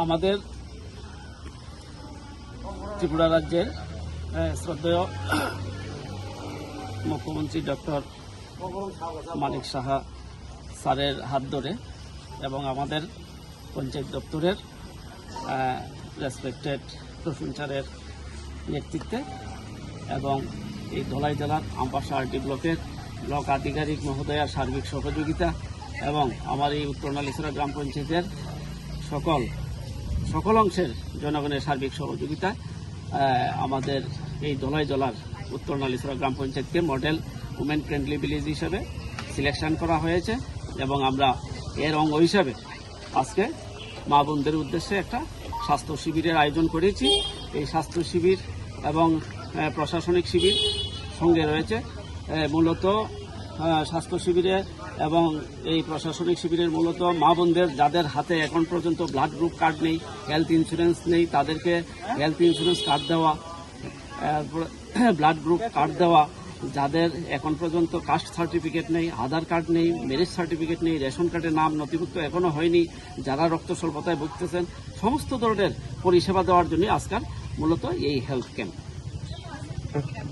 আমাদের ত্রিপুরা রাজ্যের শ্রদ্ধেয় মুখ্যমন্ত্রী ডক্টর মানিক সাহা স্যারের হাত ধরে এবং আমাদের পঞ্চায়েত দপ্তরের রেসপেক্টেড প্রসূন স্যারের নেতৃত্বে এবং এই ধলাই জেলার আমপাশা আরটি ব্লকের ব্লক আধিকারিক মহোদয়ার সার্বিক সহযোগিতা এবং আমার এই উত্তর নালিসরা গ্রাম পঞ্চায়েতের সকল সকল অংশের জনগণের সার্বিক সহযোগিতা আমাদের এই ধলাই জেলার উত্তর নালিসরা গ্রাম পঞ্চায়েতকে মডেল উমেন ফ্রেন্ডলি ভিলেজ হিসেবে সিলেকশন করা হয়েছে এবং আমরা এর অঙ্গ হিসাবে আজকে মা বোনদের উদ্দেশ্যে একটা স্বাস্থ্য শিবিরের আয়োজন করেছি। এই স্বাস্থ্য শিবির এবং প্রশাসনিক শিবির সঙ্গে রয়েছে মূলত স্বাস্থ্য শিবিরে এবং এই প্রশাসনিক শিবিরের মূলত মা বোনদের, যাদের হাতে এখন পর্যন্ত ব্লাড গ্রুপ কার্ড নেই হেলথ ইন্স্যুরেন্স নেই, তাদেরকে হেলথ ইন্স্যুরেন্স কার্ড দেওয়া ব্লাড গ্রুপ কার্ড দেওয়া, যাদের এখন পর্যন্ত কাস্ট সার্টিফিকেট নেই, আধার কার্ড নেই ম্যারেজ সার্টিফিকেট নেই, রেশন কার্ডের নাম নথিভুক্ত এখনও হয়নি, যারা রক্ত স্বল্পতায় ভুগতেছেন, সমস্ত ধরনের পরিষেবা দেওয়ার জন্য আজকাল মূলত এই হেলথ ক্যাম্প